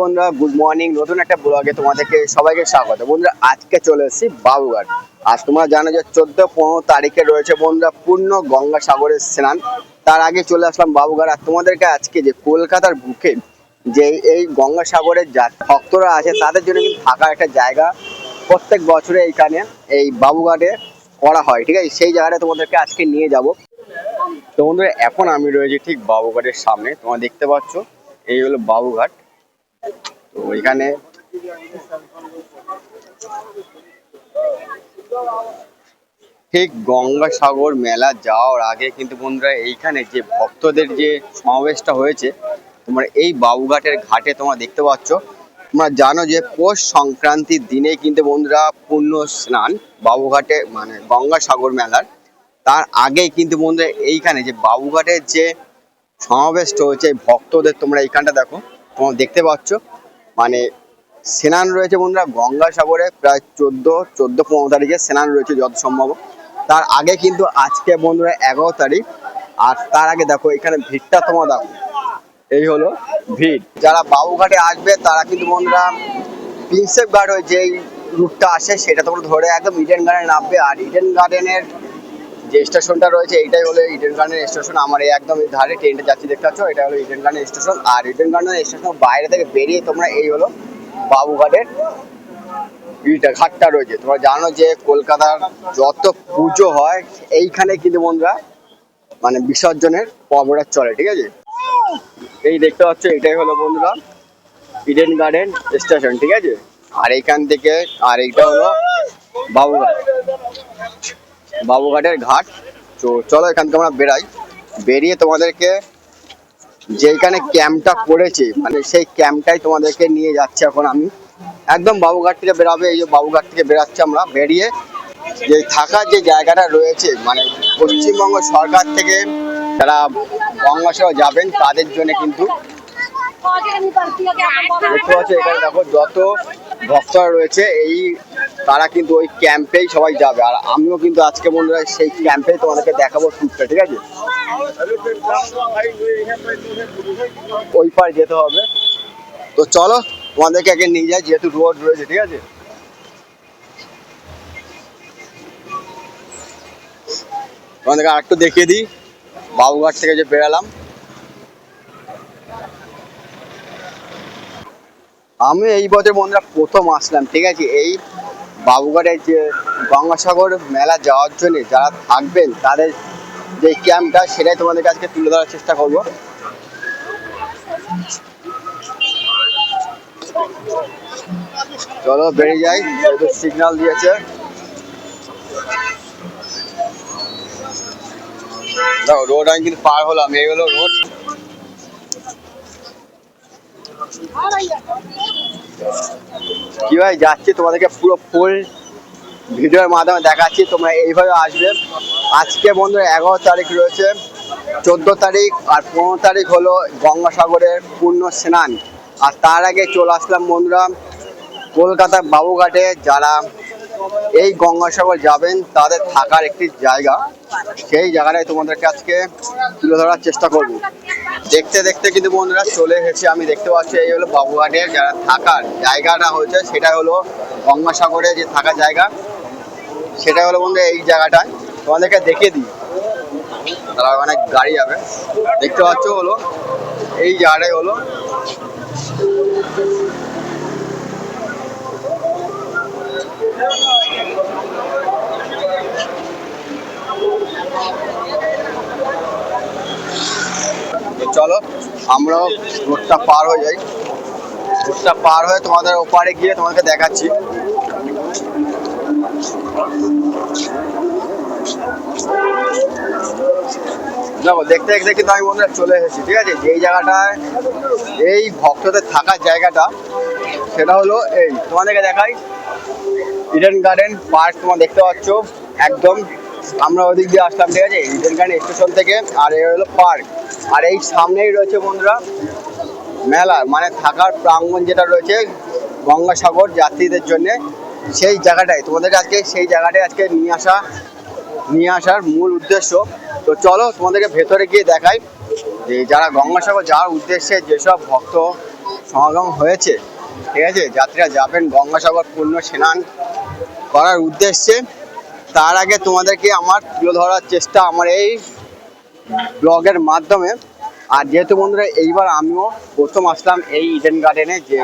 বন্ধুরা good morning নতুন একটা ব্লগে তোমাদেরকে সবাইকে স্বাগত। বন্ধুরা, আজকে চলে এসেছি বাবুঘাট। আজ তোমরা জানো যে চোদ্দ, পনেরো তারিখে রয়েছে বন্ধুরা পূর্ণ গঙ্গাসাগরের স্নান। তার আগে চলে আসলাম বাবুঘাট। আর তোমাদেরকে আজকে যে কলকাতার বুকে যে এই গঙ্গাসাগরের যা ভক্তরা আছে, তাদের জন্য কিন্তু থাকার একটা জায়গা প্রত্যেক বছরে এইখানে এই বাবুঘাটে করা হয়, ঠিক আছে? সেই জায়গাটা তোমাদেরকে আজকে নিয়ে যাব। তো বন্ধুরা, এখন আমি রয়েছি ঠিক বাবুঘাটের সামনে। তোমরা দেখতে পাচ্ছ, এই হলো বাবুঘাট। তো এখানে ঠিক গঙ্গাসাগর মেলা যাওয়ার আগে কিন্তু বন্ধুরা, এইখানে যে ভক্তদের যে সমাবেশটা হয়েছে, তোমার এই বাবুঘাটের ঘাটে তোমরা দেখতে পাচ্ছ। তোমরা জানো যে পৌষ সংক্রান্তির দিনে কিন্তু বন্ধুরা পূর্ণ স্নান বাবুঘাটে মানে গঙ্গাসাগর মেলার। তার আগেই কিন্তু বন্ধুরা, এইখানে যে বাবুঘাটের যে সমাবেশটা হয়েছে ভক্তদের তোমরা এইখানটা দেখো। তোমরা দেখতে পাচ্ছ। মানে স্নান রয়েছে বন্ধুরা গঙ্গাসাগরে প্রায় চোদ্দ চোদ্দ, পনেরো তারিখে স্নান রয়েছে যত সম্ভব। তার আগে কিন্তু আজকে বন্ধুরা এগারো তারিখ, আর তার আগে দেখো, এখানে ভিড়টা তোমরা দেখো। এই হলো ভিড়। যারা বাবুঘাটে আসবে, তারা কিন্তু বন্ধুরা প্রিন্সেপ গার্ড হয়ে যেই রুটটা আসে, সেটা তোমরা ধরে একদম ইডেন গার্ডেন নামবে। আর ইডেন গার্ডেনের যে স্টেশনটা রয়েছে, এইটাই হলো ইডেন গার্ডেন স্টেশন আমার এই একদম ধারে ট্রেনটা যাচ্ছি, দেখতে পাচ্ছ? এটা হলো ইডেন গার্ডেন স্টেশন আর ইডেন গার্ডেন স্টেশন বাইরে থেকে বেরিয়ে তোমরা এই হলো বাবুঘাটের ইটা ঘাটটা রয়েছে। তোমরা জানো যে কলকাতার যত পুজো হয়, এইখানে কিন্তু বন্ধুরা মানে বিসর্জনের পর্বটা চলে, ঠিক আছে? এই দেখতে পাচ্ছ, এটাই হলো বন্ধুরা ইডেন গার্ডেন স্টেশন ঠিক আছে? আর এইখান থেকে, আর এইটা হলো বাবুঘাট। বাবুঘাটের ঘাট। তো চলো এখান থেকে আমরা বেরাই বেরিয়ে তোমাদেরকে যেখানে ক্যাম্পটা করেছে মানে সেই ক্যাম্পটাই তোমাদেরকে নিয়ে যাচ্ছে এখন আমি। একদম বাবুঘাট থেকে বেরাবে, এই যে বাবুঘাট থেকে বেরাচ্ছি আমরা। বেরিয়ে যে থাকার যে জায়গাটা রয়েছে মানে পশ্চিমবঙ্গ সরকার থেকে যারা গঙ্গাসাগর যাবেন, তাদের জন্য কিন্তু দেখতে পাচ্ছ এখানে দেখো যত ভক্তরা রয়েছে, এই তারা কিন্তু ওই ক্যাম্পেই সবাই যাবে। আর আমিও কিন্তু আজকে বন্ধুরা সেই ক্যাম্পেই তোমাদেরকে দেখাবো ট্যুরটা ঠিক আছে? ওই পার যেতে হবে। তো চলো, তোমাদেরকে আগে নিয়ে যাই, যেহেতু রোড রয়েছে, ঠিক আছে? তোমাদেরকে আরেকটু দেখিয়ে দিই, বাবুঘাট থেকে যে বেরালাম। আমি এই বছর বন্ধুরা প্রথম আসলাম, ঠিক আছে? এই বাবুঘাটের যে গঙ্গাসাগর মেলা যাওয়ার জন্য যারা থাকবেন, তাদের যে ক্যাম্পটা, সেটাই তোমাদের কাছে তুলে ধরার চেষ্টা করব। চলো, বেরিয়ে যাই, যেহেতু সিগন্যাল দিয়েছে। রোড আমি কিন্তু পার হলাম, এই হলো রোড কি ভাই, যাচ্ছি, তোমাদেরকে পুরো ফুল ভিডিওর মাধ্যমে দেখাচ্ছি, তোমরা এইভাবে আসবে। আজকে বন্ধুরা এগারো তারিখ রয়েছে, চোদ্দ তারিখ আর পনেরো তারিখ হলো গঙ্গাসাগরের পূর্ণ স্নান। আর তার আগে চলে আসলাম বন্ধুরা কলকাতার বাবুঘাটে। যারা এই গঙ্গাসাগর যাবেন, তাদের থাকার একটি জায়গা, সেই জায়গাটায় তোমাদেরকে আজকে তুলে ধরার চেষ্টা করব। দেখতে দেখতে কিন্তু বন্ধুরা চলে এসেছি। আমি দেখতে পাচ্ছি এই হলো বাবুঘাটের যারা থাকার জায়গাটা হচ্ছে সেটা হলো গঙ্গাসাগরে যে থাকার জায়গা, সেটা হলো বন্ধু এই জায়গাটায়। তোমাদেরকে দেখে দিই। তারা অনেক গাড়ি যাবে। দেখতে পাচ্ছ হলো, এই জায়গাটাই হলো। তো চলো, আমরাও রোডটা পার হয়ে যাই। রোডটা পার হয়ে তোমাদের ওপারে গিয়ে তোমাকে দেখাচ্ছি। দেখো, দেখতে দেখতে কিন্তু আমি বন্ধুরা চলে এসেছি, ঠিক আছে? যেই জায়গাটায় এই ভক্তদের থাকার জায়গাটা, সেটা হলো এই। তোমাদেরকে দেখাই। ইডেন গার্ডেন পার্ক তোমরা দেখতে পাচ্ছ। একদম আমরা ওদিক দিয়ে আসলাম, ঠিক আছে? ইডেন গার্ডেন স্টেশন থেকে, আর এ হলো পার্ক আর এই সামনেই রয়েছে বন্ধুরা মেলা মানে থাকার প্রাঙ্গণ যেটা রয়েছে গঙ্গাসাগর যাত্রীদের জন্য। সেই জায়গাটায় তোমাদেরকে আজকে সেই জায়গাটায় আজকে নিয়ে আসা, নিয়ে আসার মূল উদ্দেশ্য। তো চলো তোমাদেরকে ভেতরে গিয়ে দেখাই যে যারা গঙ্গাসাগর যাওয়ার উদ্দেশ্যে যেসব ভক্ত সমাগম হয়েছে, ঠিক আছে, যাত্রীরা যাবেন গঙ্গাসাগর পূর্ণ স্নান করার উদ্দেশ্যে। তার আগে তোমাদেরকে আমার তুলে ধরার চেষ্টা, আমার এই ব্লগের মাধ্যমে। আর যেহেতু বন্ধুরা, এইবার আমিও প্রথম আসলাম এই ইডেন গার্ডেনে যে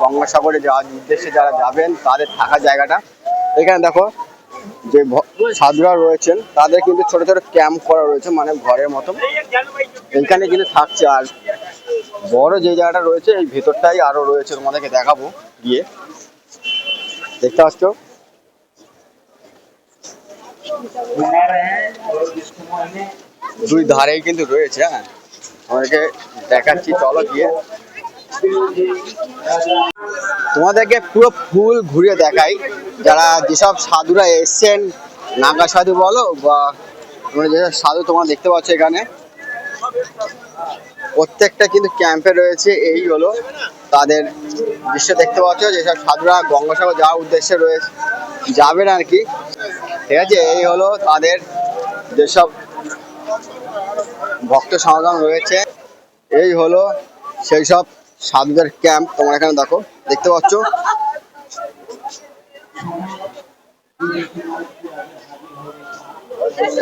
গঙ্গাসাগরে যাওয়ার উদ্দেশ্যে যারা যাবেন, তাদের থাকার জায়গাটা। এখানে দেখো, যে সাধুরা রয়েছেন, তাদের কিন্তু ছোট ছোট ক্যাম্প করা রয়েছে মানে ঘরের মতো। এইখানে কিন্তু থাকছে, আর বড় যে জায়গাটা রয়েছে, এই ভেতরটাই আরও রয়েছে তোমাদেরকে দেখাবো গিয়ে। দেখতে পাচ্ছ? দুই ধারেই কিন্তু রয়েছে হ্যাঁ? আমাদেরকে দেখাচ্ছি, চলো গিয়ে। তোমাদেরকে পুরো ফুল ঘুরিয়ে দেখাই। যারা যেসব সাধুরা এসছেন, নাগা সাধু বলো বা তোমরা যেসব সাধু তোমরা দেখতে পাচ্ছ এখানে, প্রত্যেকটা কিন্তু ক্যাম্পে রয়েছে। এই হলো তাদের দৃশ্য দেখতে পাচ্ছ, যেসব সাধুরা গঙ্গাসাগর যাওয়ার উদ্দেশ্যে রয়েছে। যাবেন আর কি। ঠিক আছে, এই হলো তাদের যেসব ভক্ত সমাগম রয়েছে। এই হলো সেই সব সাধুদের ক্যাম্প তোমরা এখানে দেখো, দেখতে পাচ্ছ?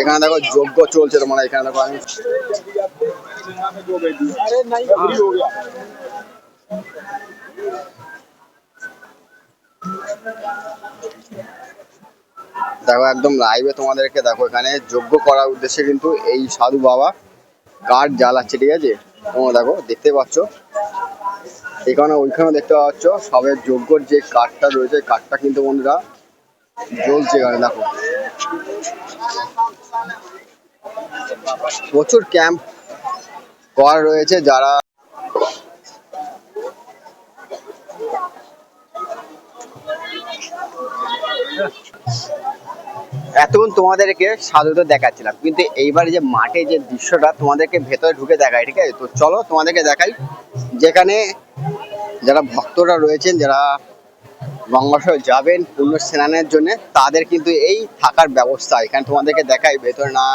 এখানে দেখো যজ্ঞ চলছে তোমরা, এখানে দেখো আমি দেখো একদম লাইভে তোমাদেরকে দেখো এখানে যজ্ঞ করার উদ্দেশ্যে কিন্তু এই সাধু বাবা কাঠ জ্বালাচ্ছে ঠিক আছে? তোমরা দেখো, দেখতে পাচ্ছ? এখানে ওইখানে দেখতে পাচ্ছ, সবের যজ্ঞর যে কাঠটা রয়েছে কাঠটা কিন্তু বন্ধুরা জ্বলছে এখানে, দেখো। প্রচুর ক্যাম্প করা রয়েছে যারা এতক্ষণ তোমাদেরকে সাধুতে দেখাচ্ছিলাম, কিন্তু এইবারে যে মাঠে যে দৃশ্যটা তোমাদেরকে ভেতরে ঢুকে দেখাই, ঠিক আছে? তো চলো তোমাদেরকে দেখাই, যেখানে যারা ভক্তরা রয়েছেন, যারা গঙ্গাসাগর যাবেন, পুণ্য স্নানের জন্য, তাদের কিন্তু এই থাকার ব্যবস্থা এখানে তোমাদেরকে দেখাই। ভেতরে না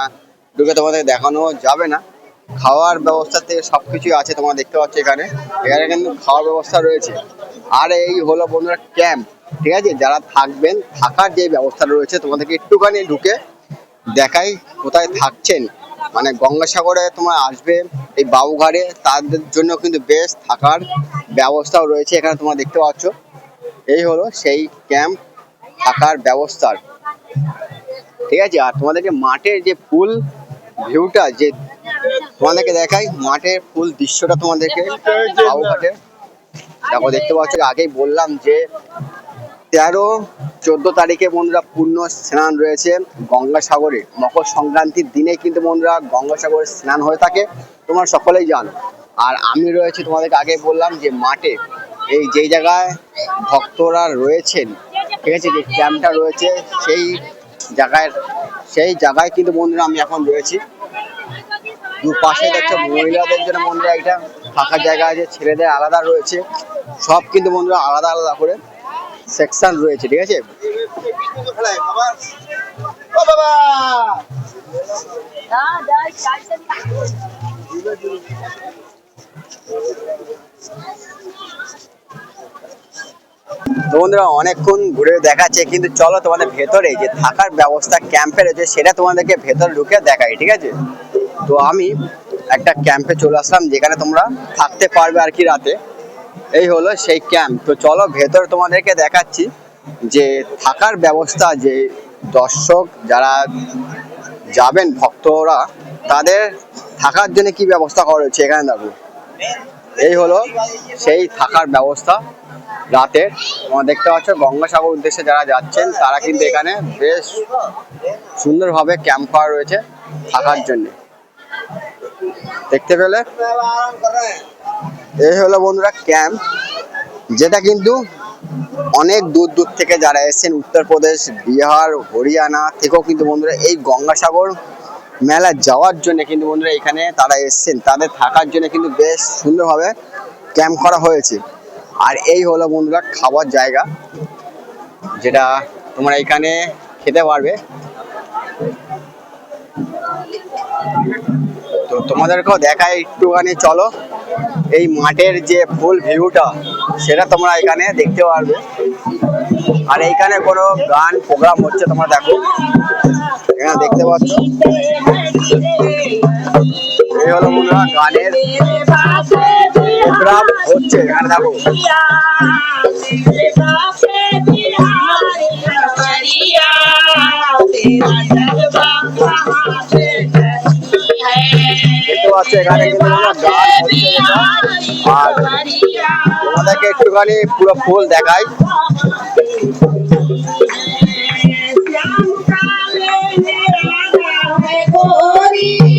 ঢুকে তোমাদের দেখানো যাবে না। খাওয়ার ব্যবস্থা থেকে সব কিছুই আছে, তোমরা দেখতে পাচ্ছ এখানে। এখানে কিন্তু খাওয়ার ব্যবস্থা রয়েছে। আর এই হলো বন্ধুরা, ক্যাম্প। ঠিক আছে? যারা থাকবেন থাকার যে ব্যবস্থা রয়েছে তোমাদেরকে একটুখানি ঢুকে দেখাই কোথায় থাকছেন। মানে গঙ্গাসাগরে তোমার আসবে এই বাবুঘাটে তাদের জন্য কিন্তু বেশ থাকার ব্যবস্থাও রয়েছে এখানে তোমরা দেখতে পাচ্ছ। এই হলো সেই ক্যাম্প থাকার ব্যবস্থার। ঠিক আছে? আর তোমাদেরকে মাঠের যে ফুল ভিউটা যে তোমাদেরকে দেখাই মাঠের ফুল দৃশ্যটা তোমাদেরকে বাবুঘাটে। দেখো দেখতে পাচ্ছ আগেই বললাম যে তেরো, চোদ্দ তারিখে বন্ধুরা পূর্ণ স্নান রয়েছে গঙ্গাসাগরে। মকর সংক্রান্তির দিনে কিন্তু বন্ধুরা গঙ্গাসাগরে স্নান হয়ে থাকে, তোমরা সকলেই জানো। আর আমি রয়েছি তোমাদেরকে আগে বললাম যে মাঠে, এই যেই জায়গায় ভক্তরা রয়েছেন, ঠিক আছে, যে ক্যাম্পটা রয়েছে, সেই জায়গায় সেই জায়গায় কিন্তু বন্ধুরা আমি এখন রয়েছি। দু পাশে দেখছ মহিলাদের জন্য বন্ধুরা এটা থাকার জায়গা আছে, ছেলেদের আলাদা রয়েছে, সব কিন্তু বন্ধুরা আলাদা আলাদা করে সেকশন রয়েছে, ঠিক আছে? বন্ধুরা, অনেকক্ষণ ঘুরে দেখাচ্ছে, কিন্তু চলো তোমাদের ভেতরে যে থাকার ব্যবস্থা ক্যাম্পে রয়েছে, সেটা তোমাদেরকে ভেতরে ঢুকে দেখাই, ঠিক আছে? তো আমি একটা ক্যাম্পে চলে আসলাম, যেখানে তোমরা থাকতে পারবে আর কি রাতে। এই হলো সেই ক্যাম্প। তো চলো ভেতরে তোমাদেরকে দেখাচ্ছি যে থাকার ব্যবস্থা, যে দর্শক যারা যাবেন, ভক্তরা, তাদের থাকার জন্য কি ব্যবস্থা করা হয়েছে এখানে দেখো। এই হলো সেই থাকার ব্যবস্থা রাতের তোমরা দেখতে পাচ্ছ গঙ্গাসাগর উদ্দেশ্যে যারা যাচ্ছেন, তারা কিন্তু এখানে বেশ সুন্দরভাবে ক্যাম্প করা রয়েছে থাকার জন্য। দেখতে পেলে? এই হলো বন্ধুরা ক্যাম্প, যেটা কিন্তু অনেক দূর দূর থেকে যারা এসেছেন, উত্তরপ্রদেশ, বিহার, হরিয়ানা থেকেও কিন্তু বন্ধুরা এই গঙ্গাসাগর মেলা যাওয়ার জন্য কিন্তু বন্ধুরা এখানে তারা এসেছেন। তাদের থাকার জন্য কিন্তু বেশ সুন্দরভাবে ক্যাম্প করা হয়েছে। আর এই হলো বন্ধুরা খাবার জায়গা, যেটা তোমরা এখানে খেতে পারবে। তো তোমাদেরকেও দেখায় একটুখানি, চলো। এই মাঠের যে ফুল ভিউটা, সেটা তোমরা এখানে দেখতে পারবে। আর এইখানে কোনো গান প্রোগ্রাম হচ্ছে তোমরা দেখো। এখানে দেখতে পাচ্ছ। এই হলো মনে গানের প্রোগ্রাম হচ্ছে এখানে, দেখো। হচ্ছে এখানে আর তোমাদেরকে একটুখানি পুরো ফুল দেখাই Thank.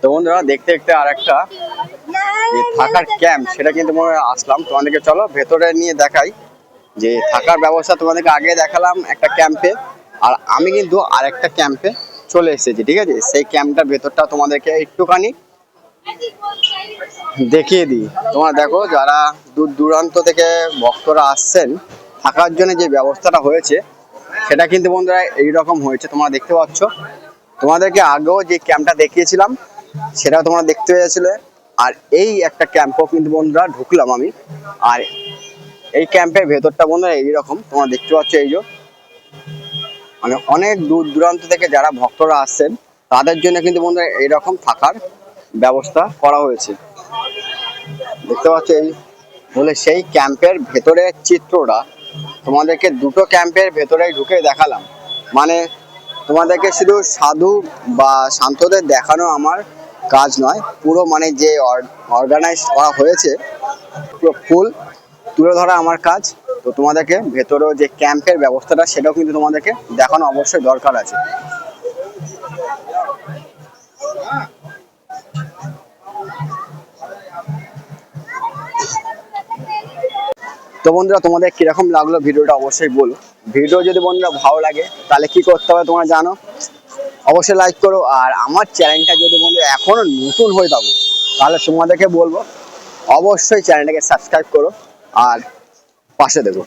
তো বন্ধুরা, দেখতে দেখতে আর একটা থাকার ক্যাম্প সেটা কিন্তু মনে আসলাম। তোমাদেরকে চলো, ভেতরে নিয়ে দেখাই যে থাকার ব্যবস্থা তোমাদেরকে আগে দেখালাম একটা ক্যাম্পে আর আমি কিন্তু আর একটা ক্যাম্পে চলে এসেছি, ঠিক আছে? সেই ক্যাম্পটার ভেতরটা তোমাদেরকে একটুখানি দেখিয়ে দিই। তোমরা দেখো, যারা দূর দূরান্ত থেকে ভক্তরা আসছেন, থাকার জন্য যে ব্যবস্থাটা হয়েছে, সেটা কিন্তু বন্ধুরা এইরকম হয়েছে, তোমরা দেখতে পাচ্ছ। তোমাদেরকে আগেও যে ক্যাম্পটা দেখিয়েছিলাম সেটা তোমরা দেখতে পেয়েছিলে। আর এই একটা ক্যাম্পও কিন্তু বন্ধুরা ঢুকলাম আমি। আর এই ক্যাম্পের ভেতরটা বন্ধুরা এইরকম, তোমরা দেখতে পাচ্ছ এই যে। মানে অনেক দূর দূরান্ত থেকে যারা ভক্তরা আসছেন, তাদের জন্য কিন্তু বন্ধুরা এইরকম থাকার ব্যবস্থা করা হয়েছে। দেখতে পাচ্ছ এই বলে সেই ক্যাম্পের ভেতরের চিত্রটা তোমাদেরকে দুটো ক্যাম্পের ভেতরেই ঢুকে দেখালাম। মানে তোমাদেরকে শুধু সাধু বা শান্তদের দেখানো আমার কাজ নয়, পুরো মানে যে অর্গানাইজ করা হয়েছে, পুরো ফুল তুলে ধরা আমার কাজ। তো তোমাদেরকে ভেতরেও যে ক্যাম্পের ব্যবস্থাটা, সেটাও কিন্তু তোমাদেরকে দেখানো অবশ্যই দরকার আছে। তো বন্ধুরা, তোমাদের কীরকম লাগল ভিডিওটা অবশ্যই বলো। ভিডিও যদি বন্ধুরা ভালো লাগে, তাহলে কি করতে হবে তোমরা জানো? অবশ্যই লাইক করো, আর আমার চ্যানেলটা যদি বন্ধু এখনও নতুন হয়ে থাকো, তাহলে তোমাদেরকে বলব, অবশ্যই চ্যানেলটাকে সাবস্ক্রাইব করো, আর পাশে দেবো